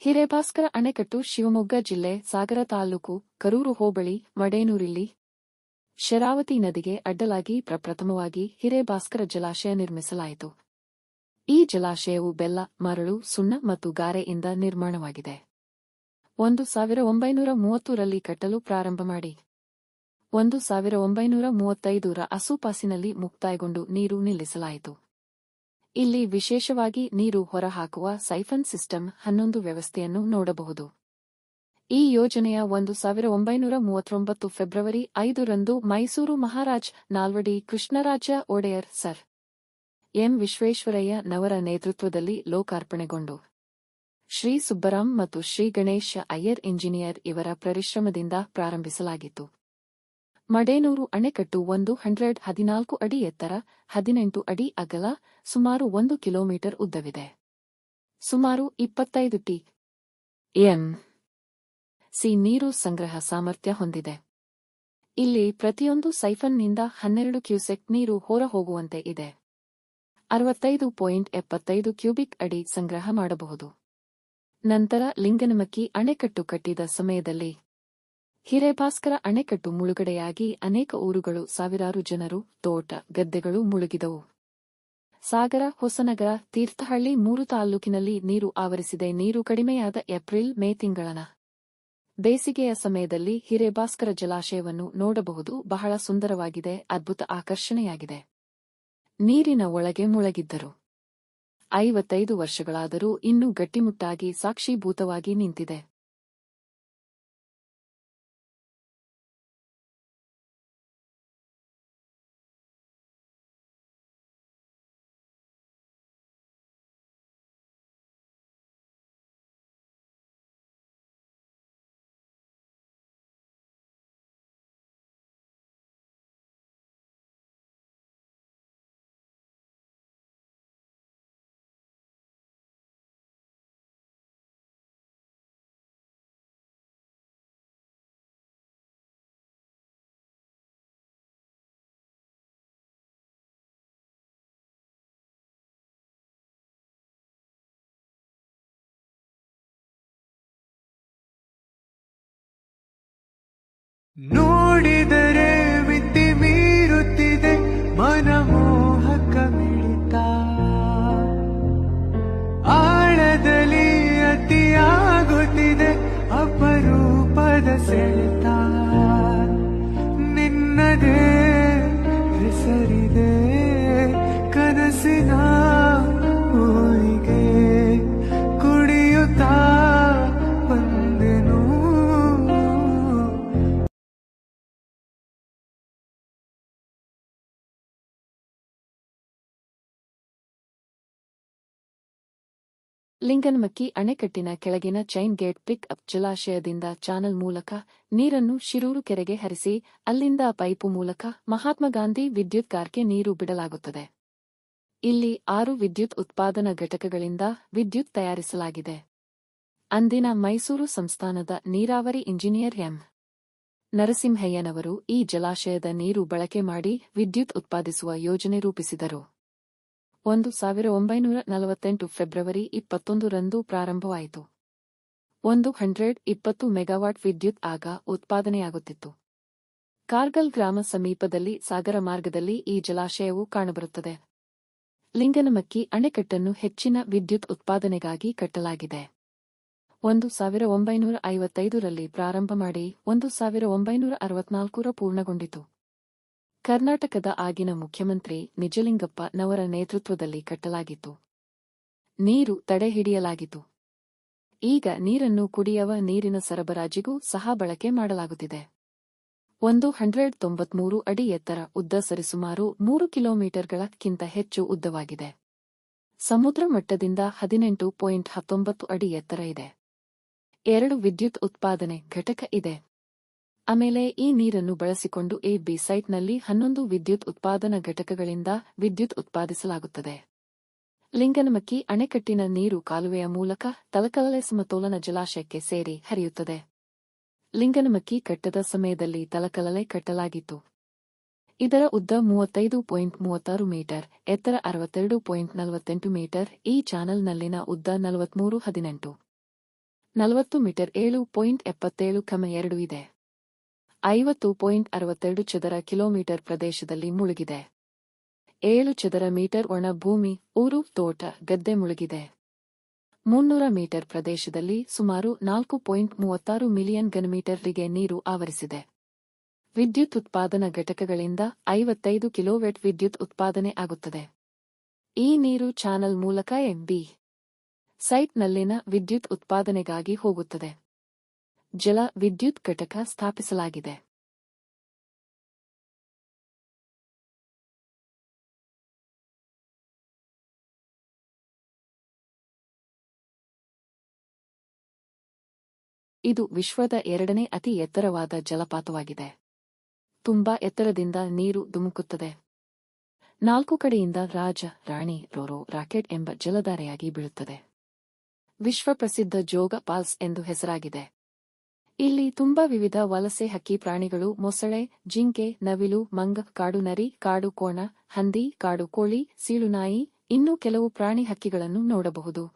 ಹಿರೇಭಾಸ್ಕರ ಅಣೆಕಟ್ಟು ಶಿವಮೊಗ್ಗ ಜಿಲ್ಲೆ ಸಾಗರ ತಾಲೂಕು ಕರೂರು ಹೋಬಳಿ ಮಡೇನೂರಿಲ್ಲಿ ಶರಾವತಿ ನದಿಗೆ ಅಡ್ಡಲಾಗಿ ಪ್ರಪ್ರಥಮವಾಗಿ ಹಿರೇಭಾಸ್ಕರ ಜಲಾಶಯ ನಿರ್ಮಿಸಲಾಯಿತು. ಈ ಜಲಾಶಯವು ಬೆಲ್ಲ, ಮರಳು, ಸುಣ್ಣ ಮತ್ತು ಗಾರೆಯಿಂದ ನಿರ್ಮಾಣವಾಗಿದೆ. ಒಂದು ಸಾವಿರ ಒಂಬೈನೂರ ಮೂವತ್ತರಲ್ಲಿ ಕಟ್ಟಲು ಪ್ರಾರಂಭ ಮಾಡಿ. ಒಂದು ಸಾವಿರ ಒಂಬೈನೂರ ಮೂವತ್ತೈದರ ಅಸುಪಾಸಿನಲ್ಲಿ ಮುಕ್ತಾಯಗೊಂಡು ನೀರು ನಿಲ್ಲಿಸಲಾಯಿತು. ಇಲ್ಲಿ ವಿಶೇಷವಾಗಿ ನೀರು ಹೊರಹಾಕುವ ಸೈಫನ್ ಸಿಸ್ಟಮ್ ಹನ್ನೊಂದು ವ್ಯವಸ್ಥೆಯನ್ನು ನೋಡಬಹುದು. ಈ ಯೋಜನೆಯ ಒಂದು ಸಾವಿರ ಒಂಬೈನೂರ ಮೂವತ್ತೊಂಬತ್ತು ಫೆಬ್ರವರಿ ಐದರಂದು ಮೈಸೂರು ಮಹಾರಾಜ್ ನಾಲ್ವಡಿ ಕೃಷ್ಣರಾಜ ಒಡೆಯರ್ ಸರ್. ಎಂ ವಿಶ್ವೇಶ್ವರಯ್ಯ ನವರ ನೇತೃತ್ವದಲ್ಲಿ ಲೋಕಾರ್ಪಣೆಗೊಂಡು. ಶ್ರೀ ಸುಬ್ಬರಾಮ್ ಮತ್ತು ಶ್ರೀ ಗಣೇಶ ಅಯ್ಯರ್ ಇಂಜಿನಿಯರ್ ಇವರ ಪರಿಶ್ರಮದಿಂದ ಪ್ರಾರಂಭಿಸಲಾಗಿತ್ತು. ಮಡೇನೂರು ಅಣೆಕಟ್ಟು ಒಂದು ಹಂಡ್ರೆಡ್ ಹದಿನಾಲ್ಕು ಅಡಿ ಎತ್ತರ ಹದಿನೆಂಟು ಅಡಿ ಅಗಲ ಸುಮಾರು ಒಂದು ಕಿಲೋಮೀಟರ್ ಉದ್ದವಿದೆ. ಸುಮಾರು ಇಪ್ಪತ್ತೈದು ಟಿ. ಎಂ. ಸಿ ನೀರು ಸಂಗ್ರಹ ಸಾಮರ್ಥ್ಯ ಹೊಂದಿದೆ. ಇಲ್ಲಿ ಪ್ರತಿಯೊಂದು ಸೈಫನ್ನಿಂದ ಹನ್ನೆರಡು ಕ್ಯೂಸೆಕ್ ನೀರು ಹೊರಹೋಗುವಂತೆ ಇದೆ. ಅರವತ್ತೈದು ಪಾಯಿಂಟ್ ಎಪ್ಪತ್ತೈದು ಕ್ಯೂಬಿಕ್ ಅಡಿ ಸಂಗ್ರಹ ಮಾಡಬಹುದು. ನಂತರ ಲಿಂಗನಮಕ್ಕಿ ಅಣೆಕಟ್ಟು ಕಟ್ಟಿದ ಸಮಯದಲ್ಲಿ ಹಿರೇಭಾಸ್ಕರ ಅಣೆಕಟ್ಟು ಮುಳುಗಡೆಯಾಗಿ ಅನೇಕ ಊರುಗಳು ಸಾವಿರಾರು ಜನರು, ತೋಟ, ಗದ್ದೆಗಳು ಮುಳುಗಿದವು. ಸಾಗರ, ಹೊಸನಗರ, ತೀರ್ಥಹಳ್ಳಿ ಮೂರು ತಾಲ್ಲೂಕಿನಲ್ಲಿ ನೀರು ಆವರಿಸಿದೆ. ನೀರು ಕಡಿಮೆಯಾದ ಏಪ್ರಿಲ್, ಮೇ ತಿಂಗಳನ ಬೇಸಿಗೆಯ ಸಮಯದಲ್ಲಿ ಹಿರೇಭಾಸ್ಕರ ಜಲಾಶಯವನ್ನು ನೋಡಬಹುದು. ಬಹಳ ಸುಂದರವಾಗಿದೆ, ಅದ್ಭುತ ಆಕರ್ಷಣೆಯಾಗಿದೆ. ನೀರಿನ ಒಳಗೆ ಮುಳಗಿದ್ದರು. ಐವತ್ತೈದು ವರ್ಷಗಳಾದರೂ ಇನ್ನೂ ಗಟ್ಟಿಮುಟ್ಟಾಗಿ ಸಾಕ್ಷೀಭೂತವಾಗಿ ನಿಂತಿದೆ. ನೋಡಿದರೆ ಮಿತಿ ಮೀರುತ್ತಿದೆ ಮನಮೋಹಕ ಮಿಡಿತ ಆಳದಲ್ಲಿ ಅತಿಯಾಗುತ್ತಿದೆ ಅಪರೂಪದ ಸೆಳೆತ ಲಿಂಗನಮಕ್ಕಿ ಅಣೆಕಟ್ಟಿನ ಕೆಳಗಿನ ಚೈನ್ ಗೇಟ್ ಪಿಕ್ ಅಪ್ ಜಲಾಶಯದಿಂದ ಚಾನಲ್ ಮೂಲಕ ನೀರನ್ನು ಶಿರೂರು ಕೆರೆಗೆ ಹರಿಸಿ, ಅಲ್ಲಿಂದ ಪೈಪು ಮೂಲಕ ಮಹಾತ್ಮ ಗಾಂಧಿ ವಿದ್ಯುತ್ ಕಾರ್ಗೆ ನೀರು ಬಿಡಲಾಗುತ್ತದೆ. ಇಲ್ಲಿ ಆರು ವಿದ್ಯುತ್ ಉತ್ಪಾದನಾ ಘಟಕಗಳಿಂದ ವಿದ್ಯುತ್ ತಯಾರಿಸಲಾಗಿದೆ. ಅಂದಿನ ಮೈಸೂರು ಸಂಸ್ಥಾನದ ನೀರಾವರಿ ಇಂಜಿನಿಯರ್ ಎಂ. ನರಸಿಂಹಯ್ಯನವರು ಈ ಜಲಾಶಯದ ನೀರು ಬಳಕೆ ಮಾಡಿ ವಿದ್ಯುತ್ ಉತ್ಪಾದಿಸುವ ಯೋಜನೆ ರೂಪಿಸಿದರು. ಒಂದು ಸಾವಿರ ಒಂಬೈನೂರ ನಲವತ್ತೆಂಟು ಫೆಬ್ರವರಿ ಇಪ್ಪತ್ತೊಂದರಂದು ಪ್ರಾರಂಭವಾಯಿತು. ಒಂದು ಹಂಡ್ರೆಡ್ ಇಪ್ಪತ್ತು ಮೆಗಾವಾಟ್ ವಿದ್ಯುತ್ ಆಗ ಉತ್ಪಾದನೆಯಾಗುತ್ತಿತ್ತು. ಕಾರ್ಗಲ್ ಗ್ರಾಮ ಸಮೀಪದಲ್ಲಿ ಸಾಗರ ಮಾರ್ಗದಲ್ಲಿ ಈ ಜಲಾಶಯವು ಕಾಣಬರುತ್ತದೆ. ಲಿಂಗನಮಕ್ಕಿ ಅಣೆಕಟ್ಟನ್ನು ಹೆಚ್ಚಿನ ವಿದ್ಯುತ್ ಉತ್ಪಾದನೆಗಾಗಿ ಕಟ್ಟಲಾಗಿದೆ. ಒಂದು ಸಾವಿರ ಒಂಬೈನೂರ ಐವತ್ತೈದರಲ್ಲಿ ಪ್ರಾರಂಭ ಮಾಡಿ ಒಂದು ಸಾವಿರ ಒಂಬೈನೂರ ಅರವತ್ನಾಲ್ಕರ ಪೂರ್ಣಗೊಂಡಿತು. ಕರ್ನಾಟಕದ ಆಗಿನ ಮುಖ್ಯಮಂತ್ರಿ ನಿಜಲಿಂಗಪ್ಪ ನವರ ನೇತೃತ್ವದಲ್ಲಿ ಕಟ್ಟಲಾಗಿತ್ತು. ನೀರು ತಡೆಹಿಡಿಯಲಾಗಿತು ಈಗ ನೀರನ್ನು ಕುಡಿಯವ ನೀರಿನ ಸರಬರಾಜಿಗೂ ಸಹ ಬಳಕೆ ಮಾಡಲಾಗುತ್ತಿದೆ. ಒಂದು ಹಂಡ್ರೆಡ್ ತೊಂಬತ್ಮೂರು ಅಡಿ ಎತ್ತರ ಉದ್ದ ಸರಿಸುಮಾರು ಮೂರು ಕಿಲೋಮೀಟರ್ಗಳಕ್ಕಿಂತ ಹೆಚ್ಚು ಉದ್ದವಾಗಿದೆ. ಸಮುದ್ರ ಮಟ್ಟದಿಂದ ಹದಿನೆಂಟು ಪಾಯಿಂಟ್ ಹತ್ತೊಂಬತ್ತು ಅಡಿ ಎತ್ತರ ಇದೆ. ಎರಡು ವಿದ್ಯುತ್ ಉತ್ಪಾದನೆ ಘಟಕ ಇದೆ. ಆಮೇಲೆ ಈ ನೀರನ್ನು ಬಳಸಿಕೊಂಡು ಎ ಬಿ ಸೈಟ್ನಲ್ಲಿ ಹನ್ನೊಂದು ವಿದ್ಯುತ್ ಉತ್ಪಾದನಾ ಘಟಕಗಳಿಂದ ವಿದ್ಯುತ್ ಉತ್ಪಾದಿಸಲಾಗುತ್ತದೆ. ಲಿಂಗನಮಕ್ಕಿ ಅಣೆಕಟ್ಟಿನ ನೀರು ಕಾಲುವೆಯ ಮೂಲಕ ತಲಕಲಲೆ ಸಮತೋಲನ ಜಲಾಶಯಕ್ಕೆ ಸೇರಿ ಹರಿಯುತ್ತದೆ. ಲಿಂಗನಮಕ್ಕಿ ಕಟ್ಟದ ಸಮಯದಲ್ಲಿ ತಲಕಲಲೆ ಕಟ್ಟಲಾಗಿತ್ತು. ಇದರ ಉದ್ದ ಮೂವತ್ತೈದು ಪಾಯಿಂಟ್ ಮೂವತ್ತಾರು ಮೀಟರ್, ಎತ್ತರ ಅರವತ್ತೆರಡು ಪಾಯಿಂಟ್ ನಲವತ್ತೆಂಟು ಮೀಟರ್, ಈ ಚಾನಲ್ನಲ್ಲಿನ ಉದ್ದ ನಲವತ್ಮೂರು ಹದಿನೆಂಟು. ನಲವತ್ತು ಮೀಟರ್ ಏಳು ಪಾಯಿಂಟ್ ಎಪ್ಪತ್ತೇಳು ಕಮ ಎರಡು ಇದೆ. ಐವತ್ತು ಪಾಯಿಂಟ್ ಅರವತ್ತೆರಡು ಚದರ ಕಿಲೋಮೀಟರ್ ಪ್ರದೇಶದಲ್ಲಿ ಮುಳುಗಿದೆ. ಏಳು ಚದರ ಮೀಟರ್ ಒಣ ಭೂಮಿ, ಊರು, ತೋಟ, ಗದ್ದೆ ಮುಳುಗಿದೆ. ಮುನ್ನೂರ ಮೀಟರ್ ಪ್ರದೇಶದಲ್ಲಿ ಸುಮಾರು ನಾಲ್ಕು ಪಾಯಿಂಟ್ ಮೂವತ್ತಾರು ಮಿಲಿಯನ್ ಘನಮೀಟರ್ಗೆ ನೀರು ಆವರಿಸಿದೆ. ವಿದ್ಯುತ್ ಉತ್ಪಾದನಾ ಘಟಕಗಳಿಂದ ಐವತ್ತೈದು ಕಿಲೋವ್ಯಾಟ್ ವಿದ್ಯುತ್ ಉತ್ಪಾದನೆ ಆಗುತ್ತದೆ. ಈ ನೀರು ಚಾನಲ್ ಮೂಲಕ ಎಂಬಿ ಸೈಟ್ನಲ್ಲಿನ ವಿದ್ಯುತ್ ಉತ್ಪಾದನೆಗಾಗಿ ಹೋಗುತ್ತದೆ. ಜಲ ವಿದ್ಯುತ್ ಘಟಕ ಸ್ಥಾಪಿಸಲಾಗಿದೆ. ಇದು ವಿಶ್ವದ ಎರಡನೇ ಅತಿ ಎತ್ತರವಾದ ಜಲಪಾತವಾಗಿದೆ. ತುಂಬಾ ಎತ್ತರದಿಂದ ನೀರು ಧುಮುಕುತ್ತದೆ. ನಾಲ್ಕು ಕಡೆಯಿಂದ ರಾಜ, ರಾಣಿ, ರೋರೋ, ರಾಕೆಟ್ ಎಂಬ ಜಲಧಾರೆಯಾಗಿ ಬೀಳುತ್ತದೆ. ವಿಶ್ವಪ್ರಸಿದ್ಧ ಜೋಗ ಪಾಲ್ಸ್ ಎಂದು ಹೆಸರಾಗಿದೆ. ಇಲ್ಲಿ ತುಂಬಾ ವಿವಿಧ ವಲಸೆ ಹಕ್ಕಿ ಪ್ರಾಣಿಗಳು, ಮೊಸಳೆ, ಜಿಂಕೆ, ನವಿಲು, ಮಂಗ, ಕಾಡು ನರಿ, ಕಾಡು ಕೋಣ, ಹಂದಿ, ಕಾಡು ಕೋಳಿ ಸೀಳುನಾಯಿ ಇನ್ನೂ ಕೆಲವು ಪ್ರಾಣಿ ಹಕ್ಕಿಗಳನ್ನು ನೋಡಬಹುದು.